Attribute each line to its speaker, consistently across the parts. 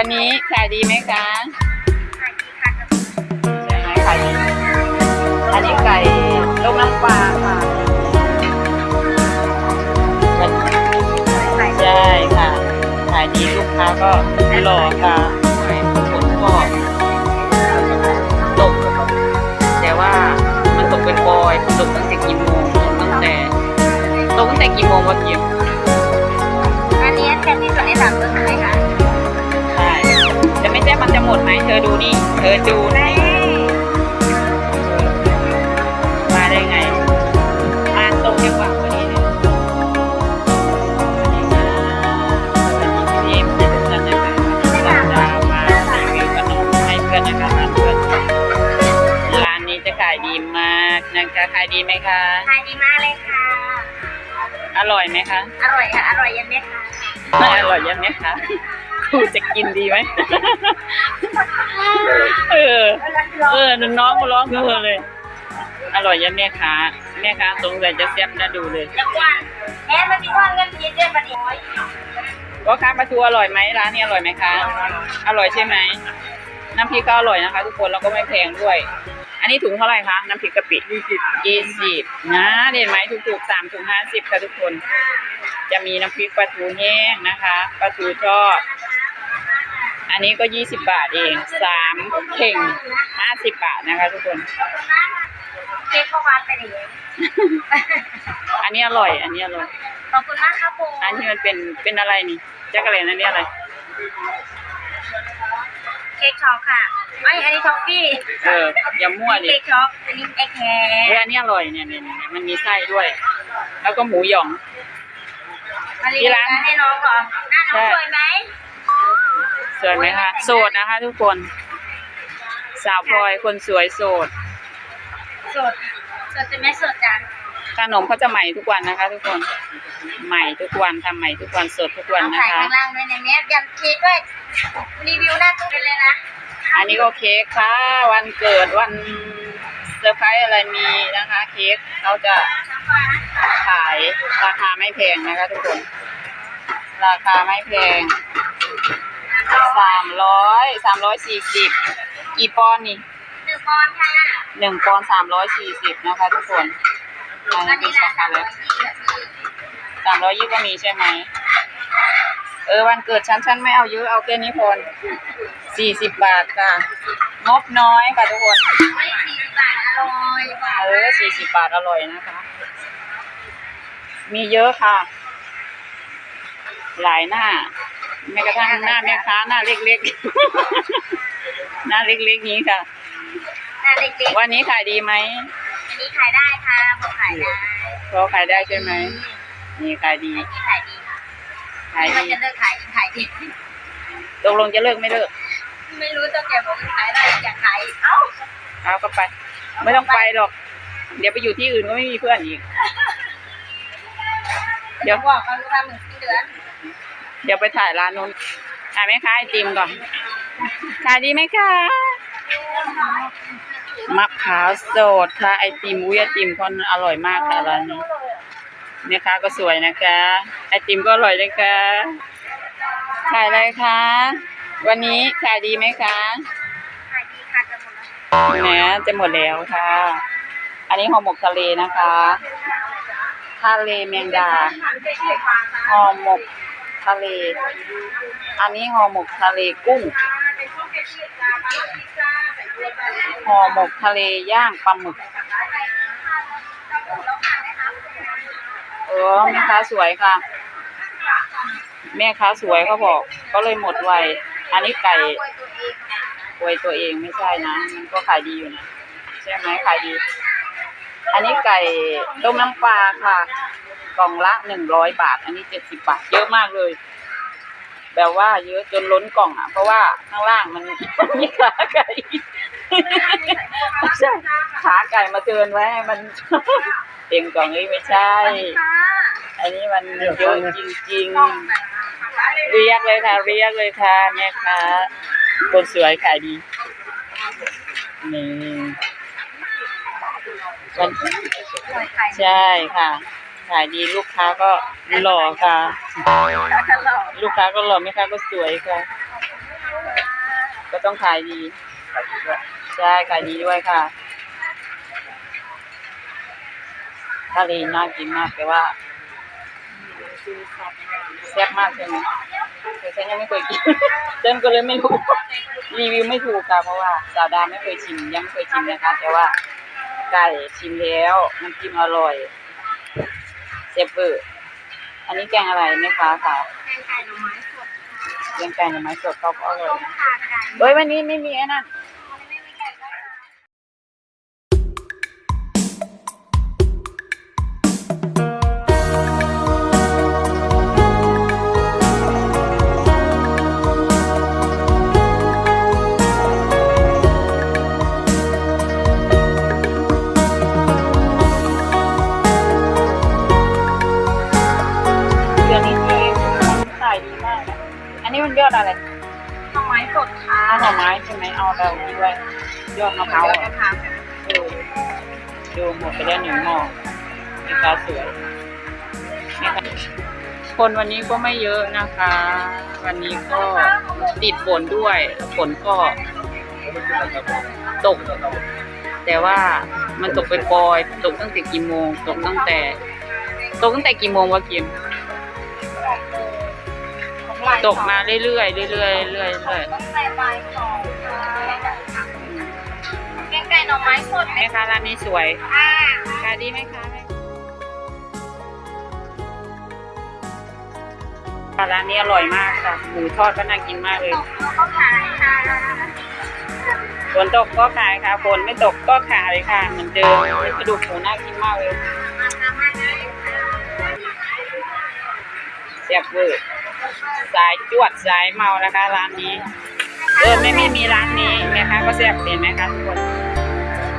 Speaker 1: วันนี้ขายดีไหมคะขายดีค่ะใช่ไหมขายดีอันนี้ไก่ต้มน้ำปลาค่ะใช่ค่ะขายดีลูกค้าก็หล่อค่ะฝนก็ตกแต่ว่ามันตกเป็นบอยตกตั้งแต่กี่โมงตกตั้งแต่ตกตั้งแต่กี่โมงวะเกียม ธอดูนี่มาได้ไง มาตรงจังหวะพอดีเลยสวัสดีค่ะสวัสดีพี่เอ็มที่ทุกท่านนะคะเราจะมารีวิวขนมให้เพื่อนนะคะร้านเพื่อนร้านนี้จะขายดีมากนะคะขายดีไหมคะ
Speaker 2: ขายดีมากเลยค่ะ
Speaker 1: อร่อยไหมคะ
Speaker 2: อร่อยค่ะ อร่อยยังไม่ค่ะ
Speaker 1: ไม่อร่อยยังไหมคะ ครูจะกินดีไหม เออ เออ น้องก็ร้องเออเลย อร่อยยังแม่ค้า แม่ค้าสงสัยจะแซ่บน่าดูเลย
Speaker 2: จังหวัดแม่มันมีว่าเงินเย็นเดือนบัดนี้
Speaker 1: ว่าค้าปลาทูอร่อยไหมร้านนี้อร่อยไหมคะ อร่อยใช่ไหม น้ำพริกก็อร่อยนะคะ ทุกคนแล้วก็ไม่แพงด้วย นนี้ถุงเท่าไหร่คะน้ำพริกกะปิยี่สิบยี่สิบนะเห็นไหมถูกๆสามถุงห้าสิบค่ะทุกคน จะมีน้ำพริกปลาทูแห้งนะคะปลาทูทอดอันนี้ก็ยี่สิบบาทเองสามเข่งห้าสิบบาทนะคะทุกคน
Speaker 2: เค้กข้าวหวานไปไหน
Speaker 1: อันนี้อร่อย อันนี้อร่อย
Speaker 2: ขอบคุณมากครับผม
Speaker 1: อันที่มันเป็นเป็นอะไรนี่จักรเลนอันนี้อะไร
Speaker 2: เค้กช็อกค่ะไม่อันนี้ท็อฟฟี่
Speaker 1: เอออย่ามั่วดิ
Speaker 2: เค้กช็อกอันนี้ไอแค
Speaker 1: เออ
Speaker 2: ร์
Speaker 1: อันนี้อร่อยเนี่ยเนี่ยเนี่ยมันมีไส้ด้วย แล้วก็หมูหยอง
Speaker 2: มารีวิวร้าน ให้น้องเหรอหน้าน้องสวยไหม
Speaker 1: สวยไหมคะโสดนะคะ ทุกคน สาวพลอยคนสวยโสด
Speaker 2: สดสดจะไม่สดจัง
Speaker 1: ขนมเขาจะใหม่ทุกวันนะคะ ทุกคน ใหม่ทุกวันทำใหม่ทุกวันสดทุกวัน
Speaker 2: เอา
Speaker 1: นะ
Speaker 2: ไข่
Speaker 1: คะ
Speaker 2: ข้างล่างด้วยนะแม่ยันเค้กด้วยรีวิวหน้าตู้ไปเลยนะ
Speaker 1: อันนี้ก็เค้กค่ะ วันเกิดวันเซอร์ไพรส์อะไรมีนะคะ เค้กเขาจะขายราคาไม่แพงนะคะ ทุกคน ราคาไม่แพงสามร้อยสามร้อยสี่สิบกี่ปอนด์นี่
Speaker 2: หนึ่งปอนด์ค่ะ
Speaker 1: หนึ่งปอนด์สามร้อยสี่สิบนะคะ ทุกคน อัน
Speaker 2: วั
Speaker 1: นี้
Speaker 2: น
Speaker 1: เป็
Speaker 2: นี้
Speaker 1: นช็
Speaker 2: ร้า
Speaker 1: อนกโก
Speaker 2: สาม
Speaker 1: แล
Speaker 2: ร้อย
Speaker 1: ต
Speaker 2: ยี่สิบ
Speaker 1: สามร้อยยี่ก็มีใช่ไหม เออวันเกิดฉันฉันไม่เอาเยอะเอาแค่นี้พอสี่สิบบาทค่ะ งบน้อยค่ะทุกคน
Speaker 2: ไม่สี่สิบบาทอร่อย
Speaker 1: เออสี่สิบบาทอร่อยนะคะ มีเยอะค่ะ หลายหน้าแม้กระทั่งหน้าแม่ค้าหน้าเล็กๆ หน้าเล็กๆนี้ค่ะ
Speaker 2: หน้าเล็ก
Speaker 1: วันนี้ขายดีไหม
Speaker 2: ๆอั นนี้ขายได้ค่ะผมขายได้
Speaker 1: พอขายได้ใช่ไหมนี่ขายดี
Speaker 2: อันนี้ขายดีค่ะ
Speaker 1: ขาย
Speaker 2: มัน
Speaker 1: ดี
Speaker 2: จะเลิกขายอีกขายดี
Speaker 1: ตกลงจะเลิกไม่เลิก
Speaker 2: ไม่รู้ตัวแกบอกว่าขายได้อยากขายอีกเอ้า
Speaker 1: เอาก็ไป ไม่ต้องไปหรอก เดี๋ยวไปอยู่ที่อื่นก็ไม่มีเพื่อนอีก เดี๋
Speaker 2: เดี๋
Speaker 1: ย
Speaker 2: ยวว บอกเขารู้ว่ามึงสิ้นเดือน
Speaker 1: เดี๋ยวไปถ่ายร้านนู้นขายไหมคะไอติมก่อนขายดีไหมคะ มะพร้าวสดค่ะไอติมอุ้ยไอติมเขาอร่อยมากค่ะร้านนี้แม่ค้าก็สวยนะคะ ไอติมก็อร่อยนะคะขายอะไรคะวันนี้ขายดีไหมคะ
Speaker 2: ขายดีค่ะจะหมดแล้ว
Speaker 1: แหมจะหมดแล้วค่ะ อันนี้ห่อหมกทะเลนะคะทะเลแมงดาห่อหมกทะเล อันนี้ห่อหมกทะเลกุ้ง ห่อหมกทะเลย่างปลาหมึก เออแม่ค้าสวยค่ะ แม่ค้าสวยเขาบอก ก็เลยหมดไว อันนี้ไก่อวยตัวเองไม่ใช่นะ มันก็ขายดีอยู่นะ ใช่ไหมขายดี อันนี้ไก่ต้มน้ำปลาค่ะ กล่องละหนึ่งร้อยบาท อันนี้เจ็ดสิบบาท เยอะมากเลย แบบว่าเยอะจนล้นกล่องอะ เพราะว่าข้างล่างมัน มีขาไก่ไม่ใช่ขาไก่มาเตือนไว้ให้มัน เต็มกล่องนี้ไม่ใช่ อันนี้มันเยอะจริงๆ เรียกเลยค่ะ เรียกเลยค่ะแม่ค้าคนสวยขายดีนี่วันใช่ค่ะ ขายดีลูกค้าก็หล่อค่ะ ลูกค้าก็หล่อแม่ค้าก็สวยค่ะ ก็ต้องขายดีใช่ขายดีด้วยค่ะทะเลน่ากินมากแต่ว่าแซ่บมากใช่ไหมแต่ฉันยังไม่เคยกินฉันก็เลยไม่รู้รีวิวไม่ถูกค่ะเพราะว่าสาวดาไม่เคยชิมยังไม่เคยชิมนะคะแต่ว่าไก่ชิมแล้วน้ำจิ้มอร่อยเซฟเวอร์อันนี้แกงอะไรแม่ค้าค่ะ
Speaker 2: งไก่หน่อไม้สด
Speaker 1: แกงไก่หน่อไม้สดก็อร่อยนะ
Speaker 2: ขาไก่
Speaker 1: เฮ้ยวันนี้ไม่มีไอ้นั่น นนี้มันยอดอะไร
Speaker 2: หน่อไม้สดค่ะ
Speaker 1: อ้าวหน่อไม้ใช่ไหมเอาเราดีด้วยยอดมะพร้าว
Speaker 2: เดี๋
Speaker 1: อะ
Speaker 2: ยวจะทาน
Speaker 1: เออดูหมดไปแล้วหนึ่งหม้อมีปลาสวยนี่ค่ะคนวันนี้ก็ไม่เยอะนะคะ วันนี้ก็ติดฝนด้วยฝนก็ตก แต่ว่ามันตกไปปล่อยๆตกตั้งแต่กี่โมง ตกตั้งแต่ ตกตั้งแต่กี่โมงวะกิม ตกมาเรื่อยๆเรื่อยๆเรื่อยๆเรื่อย
Speaker 2: ต้องใส่ใบสองแกงไก่หน่อไม้สด
Speaker 1: ๆแม่ค้าร้านนี้สวย
Speaker 2: อ่า
Speaker 1: ขายดีไหมคะร้านนี้อร่อยมากค่ะ หมูทอดก็น่ากินมากเลย
Speaker 2: ก็ขายค่ะ
Speaker 1: ฝนตกก็ขายค่ะ ฝนไม่ตกก็ขายค่ะ เหมือนเดิมกระดูกหมูน่ากินมากเลยเสียบเวอร์ สายจวดสายเมานะคะ ร้านนี้ เออไม่ไม่มีร้านนี้แม่ค้าก็แซ่บเห็นไหมคะทุกคน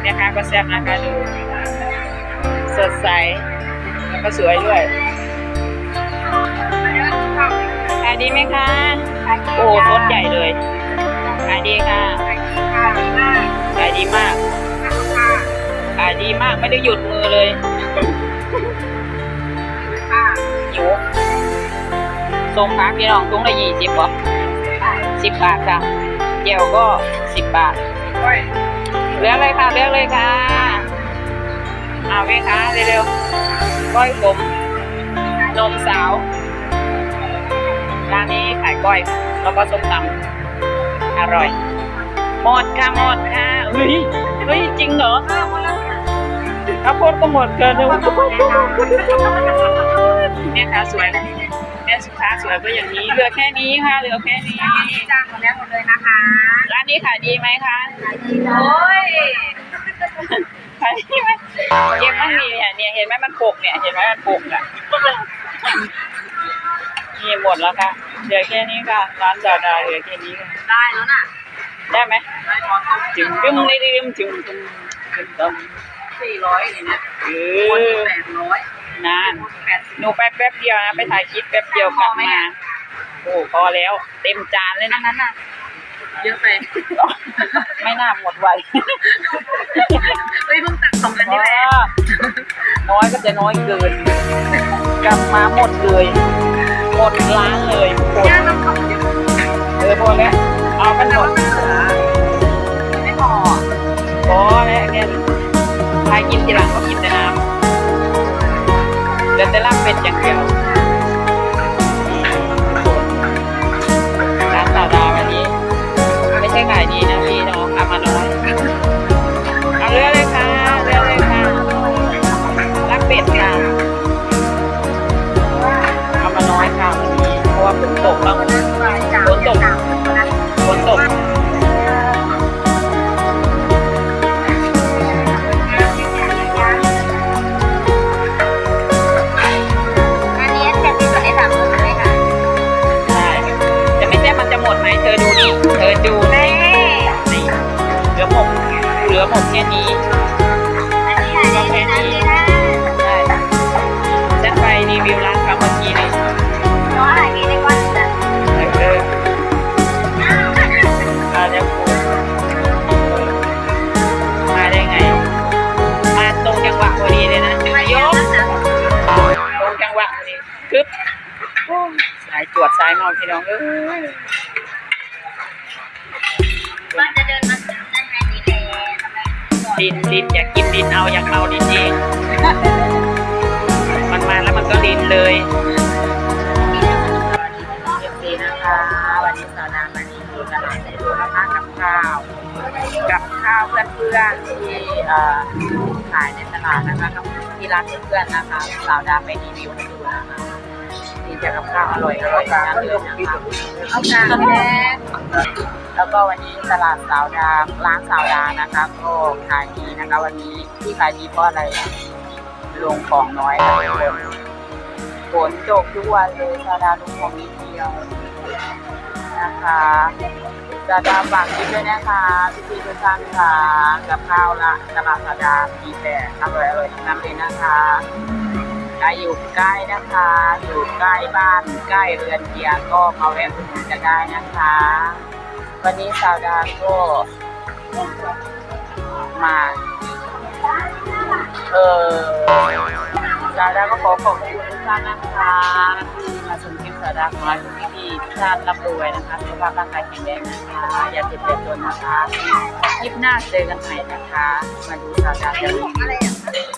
Speaker 1: แม่ค้าก็แซ่บนะคะดูสดใสแล้วก็สวยด้วยขายดีไหมคะ โอ้รถใหญ่เลยขายดีค่ะขายดีมากขายดีมากไม่ได้หยุดมือเลย ทรงพักพี่น้องทรงละยี่สิบวะสิบบาทค่ะเจียวก็สิบบาทเลือกเลยค่ะเลือกเลยค่ะเอาไหมคะเร็วๆก้อยขมนมสาวร้านนี้ขายก้อยแล้วก็ส้มตำอร่อยหมดค่ะหมดค่ะเฮ้ยเฮ้ยจริงเหรอข้าวโพดก็หมดเกินเลยแม่ค้าสวย แม่ค้าสวยก็อย่างนี้เหลือแค่นี้ค่ะเหลือแค่นี้
Speaker 2: จ้างหมดแล้วหมดเลยนะคะ
Speaker 1: ร้านนี้ขายดีไหมคะดี
Speaker 2: โอ้ย
Speaker 1: ขายดีไหมเก็บมั่งนี่เนี่ยเนี่ยเห็นไหมมันปกเนี่ยเห็นไหมมันปกอะนี่หมดแล้วค่ะเหลือแค่นี้ค่ะร้านดาดาเหลือแค่นี้ค่ะ
Speaker 2: ได้แล้วน่ะ
Speaker 1: ได้ไหม
Speaker 2: ได้พอต้ม
Speaker 1: จึงดึมเลยดึมจึงจึงจึงดึม
Speaker 2: สี่ร้อยเลยเนี่ย
Speaker 1: เอ
Speaker 2: คน
Speaker 1: อ
Speaker 2: แปดร้อย
Speaker 1: นาน
Speaker 2: คนแปดสิบ
Speaker 1: หนูไปแป๊บเดียวนะไปถ่ายคลิปแป๊บเดียวกลับมาโอ้พอแล้ว เต็มจานเลย
Speaker 2: อั
Speaker 1: นะ
Speaker 2: นนั้นน่ะเยอะไป
Speaker 1: ไม่น่าหมดไว
Speaker 2: เฮ้ยเพิ่งตักสองอันนี่แหละ
Speaker 1: น้อยก็จะน้อยเกิน กลับมาหมดเลย หมดร้านเลยหมด
Speaker 2: ย่าต้องขอบเยอะ
Speaker 1: เออพอแล้วเอากันหมด
Speaker 2: ไม่พอ
Speaker 1: พอแล้วแค่นี้ใครกินทีหลังก็กินแต่น้ำ เดินแต่ลาบเป็ดอย่างเดียวร้านสาวดาวันนี้ ไม่ใช่ขายดีนะพี่น้องอามาน้อยเอาเรือเลยค่ะเรือเลยค่ะลาบเป็ดค่ะเอามาน้อยค่ะวันนี้เพราะว่าฝนตกแล้ว
Speaker 2: ม
Speaker 1: กแค่นี้
Speaker 2: อันนี้ค่ะอันนี้อันนี้ค่ะ
Speaker 1: ไปรีวิวร้านเขาเมื่อกี้นี่
Speaker 2: น้ออะไรนี่ในวันนั้น
Speaker 1: เออมาแล้วกูมาได้ไง มาตรงจังหวะพอดีเลยนะยกตรงจังหวะพอดีคึบสายจวดสายเมาพี่น้องเอ้ยดินมา ดินอยากกินดินเอาอยากเอาดินเองมันมาแล้วมันก็ดินเลยเอฟซีนะคะวันนี้สาวนามาที่ตลาดในดูนะคะกับข้าว กับข้าวเพื่อนๆที่เอ่อขายในตลาดนะคะกับที่ร้านเพื่อนๆนะคะสาวดาไปรีวิวให้ดูนะคะนี่จะกับข้าวอร่อยอร่อยกันเลยนะคะ
Speaker 2: เอากางแดง
Speaker 1: ก็วันนี้ตลาดสาวดาร้านสาวดานะคะก็ขายดีนะคะ วันนี้ที่ขายดีเพราะอะไรลงของน้อยค่ะฝนตกทุกวันเลยสาวดาลงของนิดเดียวนะคะสาวดาฝากคลิปด้วยนะคะพี่พี่ทุกท่านค่ะกับข้าวละตลาดสาวดามีแต่อร่อยอร่อยๆทั้งนั้นเลยนะคะใครอยู่ใกล้นะคะ อยู่ใกล้บ้าน ใกล้เรือนเคียก็มาแวะอุดหนุนกันได้นะคะ วันนี้สาวดาก็มา เออสาวดาก็ขอขอบคุณทุกท่านนะคะที่มาชมคลิปสาวดาของเราทุกที่ทุกท่านรับรู้ไว้นะคะสุขภาพร่างกายแข็งแรงนะคะ อย่าเจ็บเจ็บจนนะคะคลิปหน้าเจอกันใหม่นะคะ มาดูสาวดาจะมี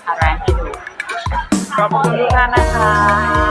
Speaker 1: อะไรให้ดูขอบคุณทุกท่านนะคะ